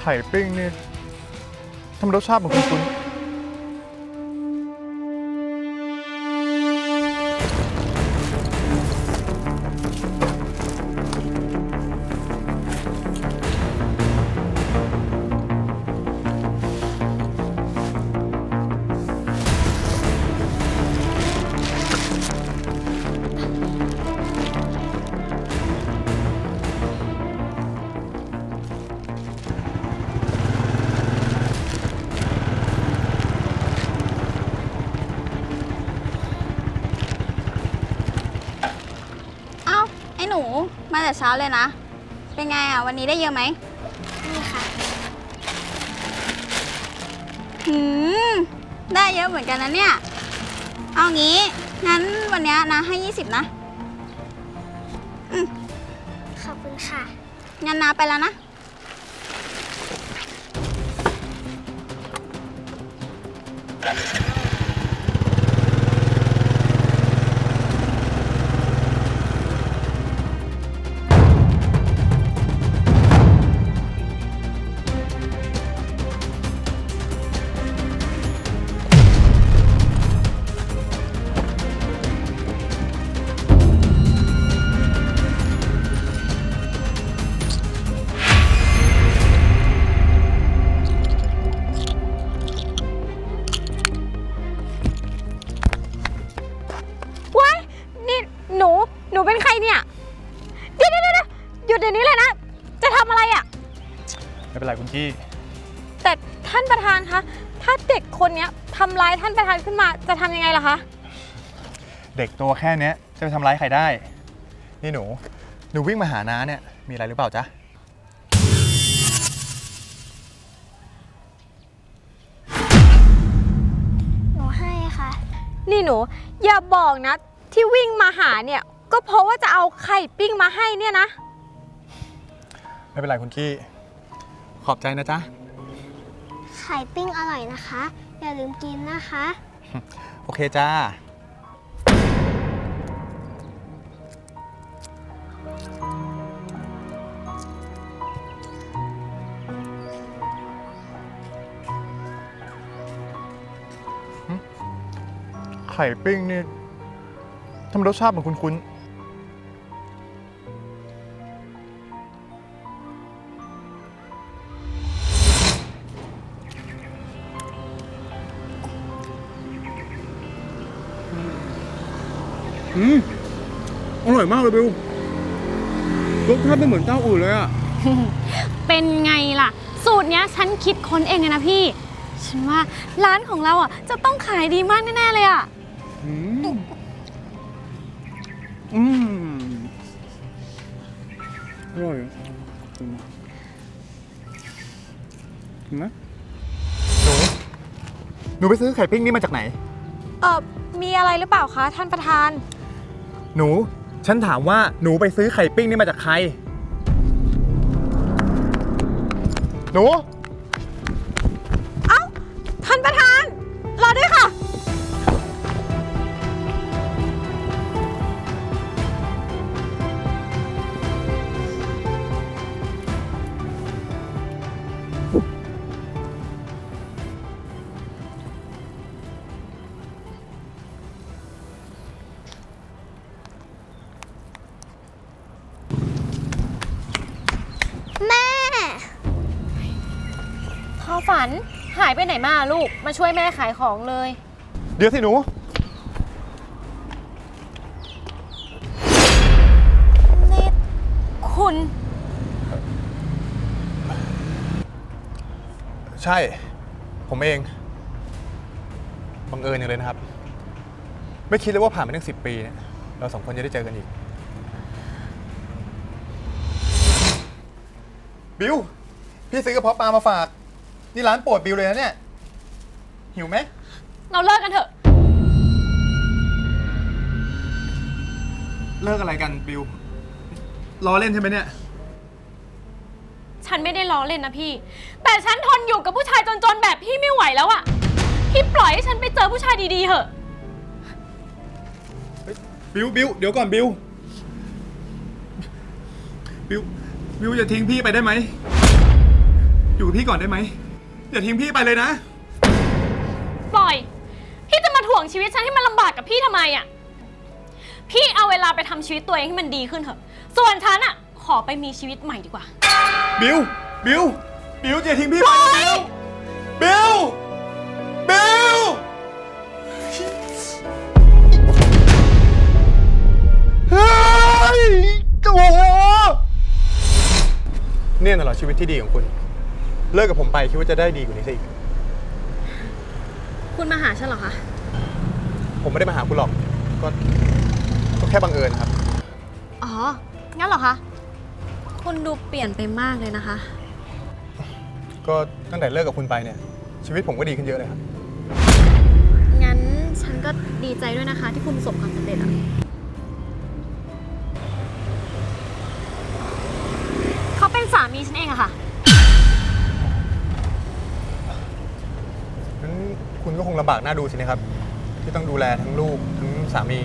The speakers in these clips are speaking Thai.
ไข่ปิ้งนี่ทำรสชาติเหมือนคุณคุณ แต่เช้าเลยนะ เป็นไงอะ วันนี้ได้เยอะไหมนี่ค่ะ หืม ได้เยอะเหมือนกันนะเนี่ย เอางี้ งั้นวันเนี้ยนะให้ 20 นะ ขอบคุณค่ะ งั้นนาไปแล้วนะว้ หนูหนูเป็นใครเนี่ย เดี๋ยวเดี๋ยวเดี๋ยวหยุดเดี๋ยวนี้เลยนะ จะทำอะไรอะ่ะ ไม่เป็นไรคุณกี้ แต่ท่านประธานคะ ถ้าเด็กคนเนี้ยทำร้ายท่านประธานขึ้นมา จะทำยังไงล่ะคะ เด็กตัวแค่เนี้ยจะไปทำร้ายใครได้ นี่หนู หนูวิ่งมาหาน้าเนี่ย มีอะไรหรือเปล่าจ๊ะ หนูให้ค่ะ นี่หนู อย่าบอกนะ ที่วิ่งมาหาเนี่ย ก็เพราะว่าจะเอาไข่ปิ้งมาให้เนี่ยนะ ไม่เป็นไรคุณกี้ ขอบใจนะจ๊ะ ไข่ปิ้งอร่อยนะคะ อย่าลืมกินนะคะ โอเคจ้า ไข่ปิ้งนี่ทำรสชาติเหมือนคุณคุ อืมอร่อยมากเลยบิวรสชาติไม่เหมือนเจ้าอื่นเลยอะ เป็นไงล่ะ สูตรเนี้ยฉันคิดค้นเองเลยนะพี่ ฉันว่าร้านของเราอะ จะต้องขายดีมากแน่ๆเลยอะ อืมอืมอร่อยอะอืมเห็นไหมหนูหนูไปซื้อไข่ปิ้งนี่มาจากไหน เออมีอะไรหรือเปล่าคะ ท่านประธาน หนู ฉันถามว่าหนูไปซื้อไข่ปิ้งนี่มาจากใคร หนู ไปไหนมาลูก มาช่วยแม่ขายของเลย เดี๋ยวสิหนู นี่คุณ ใช่ ผมเอง บังเอิญอย่างเลยนะครับ ไม่คิดเลยว่าผ่านไปตั้งสิปีเนี่ยเราสองคนจะได้เจอกันอีก บิว พี่ซื้อกระเพาะปลามาฝาก นี่ร้านโปรดบิวเลยนะเนี่ย หิวไหม เราเลิกกันเถอะ เลิกอะไรกันบิวล้อเล่นใช่ไหมเนี่ย ฉันไม่ได้ล้อเล่นนะพี่ แต่ฉันทนอยู่กับผู้ชายจนๆแบบพี่ไม่ไหวแล้วอะพี่ปล่อยให้ฉันไปเจอผู้ชายดีๆเถอะ บิวบิวเดี๋ยวก่อนบิวบิวบิวอย่าทิ้งพี่ไปได้ไหม อยู่กับพี่ก่อนได้ไหม อย่าทิ้งพี่ไปเลยนะ ปล่อย พี่จะมาถ่วงชีวิตฉันให้มันลำบากกับพี่ทำไมอะพี่เอาเวลาไปทำชีวิตตัวเองให้มันดีขึ้นเถอะ ส่วนฉันอะขอไปมีชีวิตใหม่ดีกว่า บิว บิว บิวอย่าทิ้งพี่ไปนะบิว บิว บิว เฮ้ยโอ้โหเนี่ยน่ะเหรอชีวิตที่ดีของคุณ เลิกกับผมไปคิดว่าจะได้ดีกว่านี้ซะอีก คุณมาหาฉันเหรอคะ ผมไม่ได้มาหาคุณหรอก ก็ก็แค่บังเอิญครับ อ๋อ งั้นเหรอคะ คุณดูเปลี่ยนไปมากเลยนะคะ ก็ตั้งแต่เลิกกับคุณไปเนี่ย ชีวิตผมก็ดีขึ้นเยอะเลยครับ งั้นฉันก็ดีใจด้วยนะคะ ที่คุณประสบความสำเร็จอะเขาเป็นสามีฉันเองอะค่ะ บากหน้าดูสินะครับ ที่ต้องดูแลทั้งลูกทั้งสามี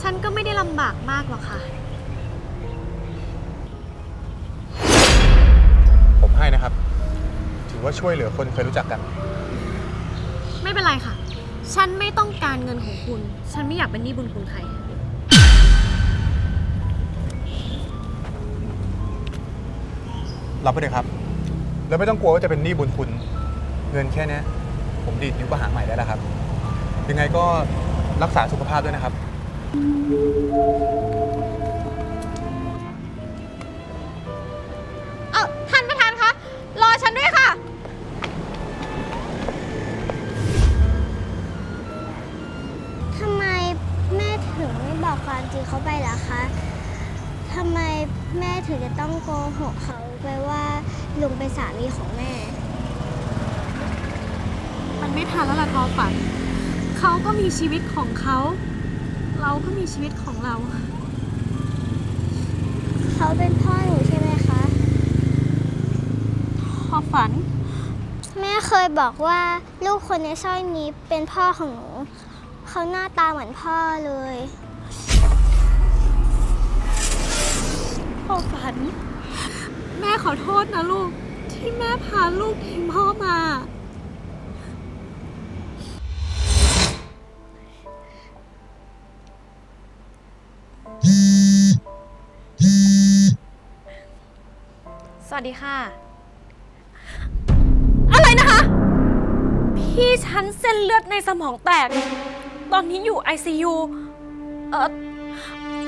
ฉันก็ไม่ได้ลำบากมากหรอกค่ะ ผมให้นะครับ ถือว่าช่วยเหลือคนเคยรู้จักกัน ไม่เป็นไรค่ะ ฉันไม่ต้องการเงินของคุณ ฉันไม่อยากเป็นหนี้บุญคุณใคร รับไปเลยครับ แล้วไม่ต้องกลัวว่าจะเป็นหนี้บุญคุณ เงินแค่เนี้ย ผมดีดนิ้วก็หาใหม่ได้แล้วครับ ยังไงก็รักษาสุขภาพด้วยนะครับ เอ้าท่านประธานคะรอฉันด้วยค่ะ ทำไมแม่ถึงไม่บอกความจริงเขาไปล่ะคะ ทำไมแม่ถึงจะต้องโกหกเขาไปว่าลุงเป็นสามีของแม่มัน ไม่ทันแล้วล่ะทอฝัน เขาก็มีชีวิตของเขา เราก็มีชีวิตของเรา เขาเป็นพ่อหนูใช่ไหมคะ ทอฝัน แม่เคยบอกว่าลูกคนในสร้อยนี้เป็นพ่อของหนู เขาหน้าตาเหมือนพ่อเลย ทอฝัน แม่ขอโทษนะลูก ที่แม่พาลูกทิ้งพ่อมา วัสดีค่ะ อะไรนะคะ พี่ฉันเส้นเลือดในสมองแตก ตอนนี้อยู่ ICU เออ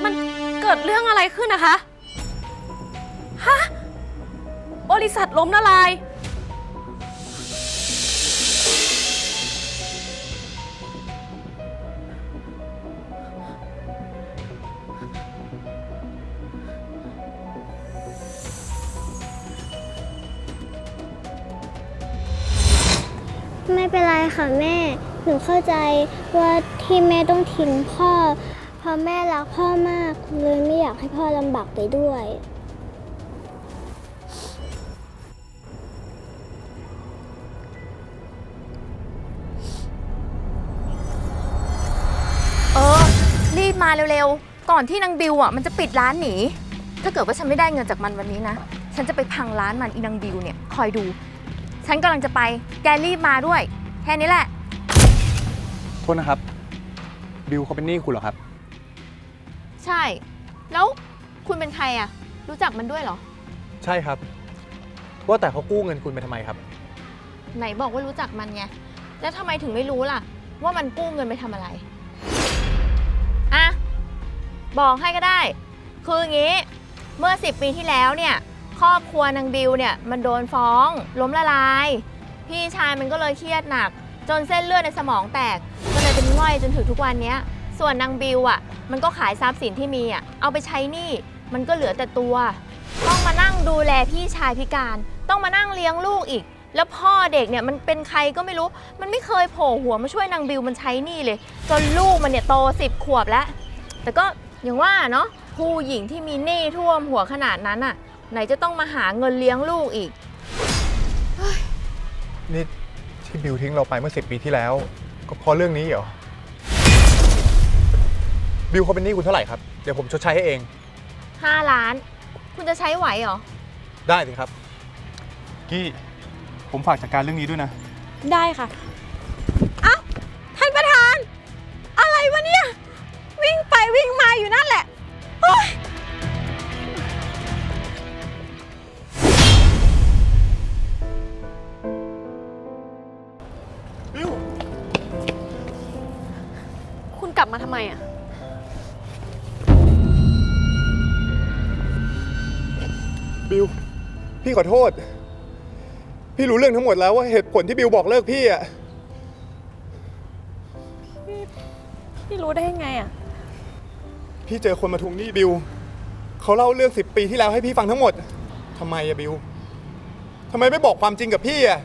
มันเกิดเรื่องอะไรขึ้นนะคะ ฮะ บริษัทล้มละลาย ไม่เป็นไรค่ะแม่ หนูเข้าใจว่าที่แม่ต้องทิ้งพ่อ เพราะแม่รักพ่อมากเลยไม่อยากให้พ่อลำบากไปด้วย เออ รีบมาเร็วๆ ก่อนที่นางบิวอะมันจะปิดร้านหนี ถ้าเกิดว่าฉันไม่ได้เงินจากมันวันนี้นะ ฉันจะไปพังร้านมันอีนางบิวเนี่ย คอยดู ฉันกำลังจะไป แกรีบมาด้วย แค่นี้แหละ โทษนะครับ บิวเขาเป็นหนี้คุณเหรอครับ ใช่ แล้วคุณเป็นใครอะรู้จักมันด้วยเหรอ ใช่ครับ ว่าแต่เขากู้เงินคุณไปทำไมครับ ไหนบอกว่ารู้จักมันไง แล้วทำไมถึงไม่รู้ล่ะ ว่ามันกู้เงินไปทำอะไร อะ บอกให้ก็ได้ คืออย่างนี้ เมื่อ 10 ปีที่แล้วเนี่ย ครอบครัวนางบิวเนี่ยมันโดนฟ้อง ล้มละลาย พี่ชายมันก็เลยเครียดหนัก จนเส้นเลือดในสมองแตก ก็เลยเป็นง่อยจนถึงทุกวันเนี้ย ส่วนนางบิวอะ มันก็ขายทรัพย์สินที่มีอะเอาไปใช้หนี้มันก็เหลือแต่ตัว ต้องมานั่งดูแลพี่ชายพิการ ต้องมานั่งเลี้ยงลูกอีก แล้วพ่อเด็กเนี่ยมันเป็นใครก็ไม่รู้ มันไม่เคยโผล่หัวมาช่วยนางบิวมันใช้หนี้เลย จนลูกมันเนี่ยโตสิบขวบแล้ว แต่ก็อย่างว่าเนาะผู้หญิงที่มีหนี้ท่วมหัวขนาดนั้นอะ ไหนจะต้องมาหาเงินเลี้ยงลูกอีก นี่ที่บิวทิ้งเราไปเมื่อสิปีที่แล้ว ก็เพราะเรื่องนี้เหรอ บิวเขาเป็นหนี้คุณเท่าไหร่ครับ เดี๋ยวผมชดใช้ให้เอง 5 ล้าน คุณจะใช้ไหวเหรอ ได้สิครับ กี้ ผมฝากจัดการเรื่องนี้ด้วยนะ ได้ค่ะ กลับมาทำไมอะบิว พี่ขอโทษ พี่รู้เรื่องทั้งหมดแล้วว่าเหตุผลที่บิวบอกเลิกพี่อะ พี่รู้ได้ยังไงอะพี่เจอคนมาทวงหนี้บิว เขาเล่าเรื่องสิบปีที่แล้วให้พี่ฟังทั้งหมด ทำไมอะบิว ทำไมไม่บอกความจริงกับพี่อะ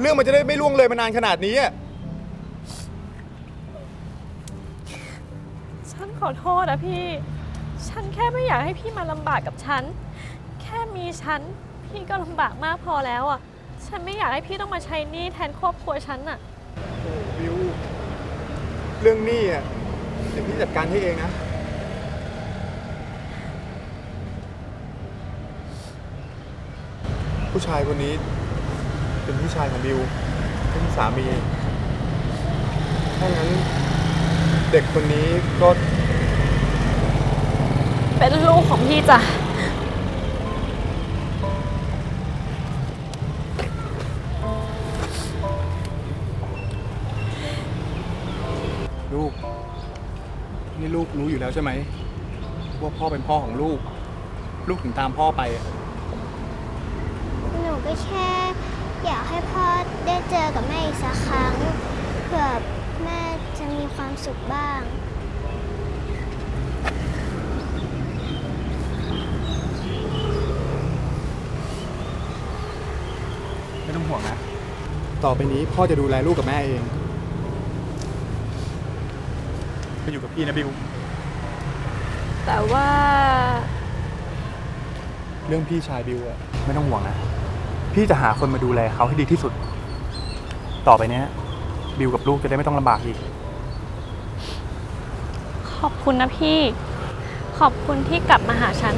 เรื่องมันจะได้ไม่ล่วงเลยมานานขนาดนี้อะ ฉัน ขอโทษนะพี่ ฉันแค่ไม่อยากให้พี่มาลำบากกับฉัน แค่มีฉัน พี่ก็ลำบากมากพอแล้วอะ ฉันไม่อยากให้พี่ต้องมาใช้หนี้แทนครอบครัวฉันอะโอ้บิว เรื่องหนี้อะเดี๋ยวพี่จัดการให้เองนะ ผู้ชายคนนี้ เป็นพี่ชายของบิวเป็นสามี ถ้างั้นเด็กคนนี้ก็ เป็นลูกของพี่จ้ะ ลูก นี่ลูกรู้อยู่แล้วใช่ไหมว่าพ่อเป็นพ่อของลูก ลูกถึงตามพ่อไปอะหนูก็แค่อยากให้พ่อได้เจอกับแม่อีกสักครั้งเผื่อแม่จะมีความสุขบ้าง ไม่ต้องห่วงนะ ต่อไปนี้พ่อจะดูแลลูกกับแม่เอง ไปอยู่กับพี่นะบิว แต่ว่า เรื่องพี่ชายบิวอะไม่ต้องห่วงนะ พี่จะหาคนมาดูแลเขาให้ดีที่สุด ต่อไปเนี้ย บิวกับลูกจะได้ไม่ต้องลำบากอีก ขอบคุณนะพี่ ขอบคุณที่กลับมาหาฉัน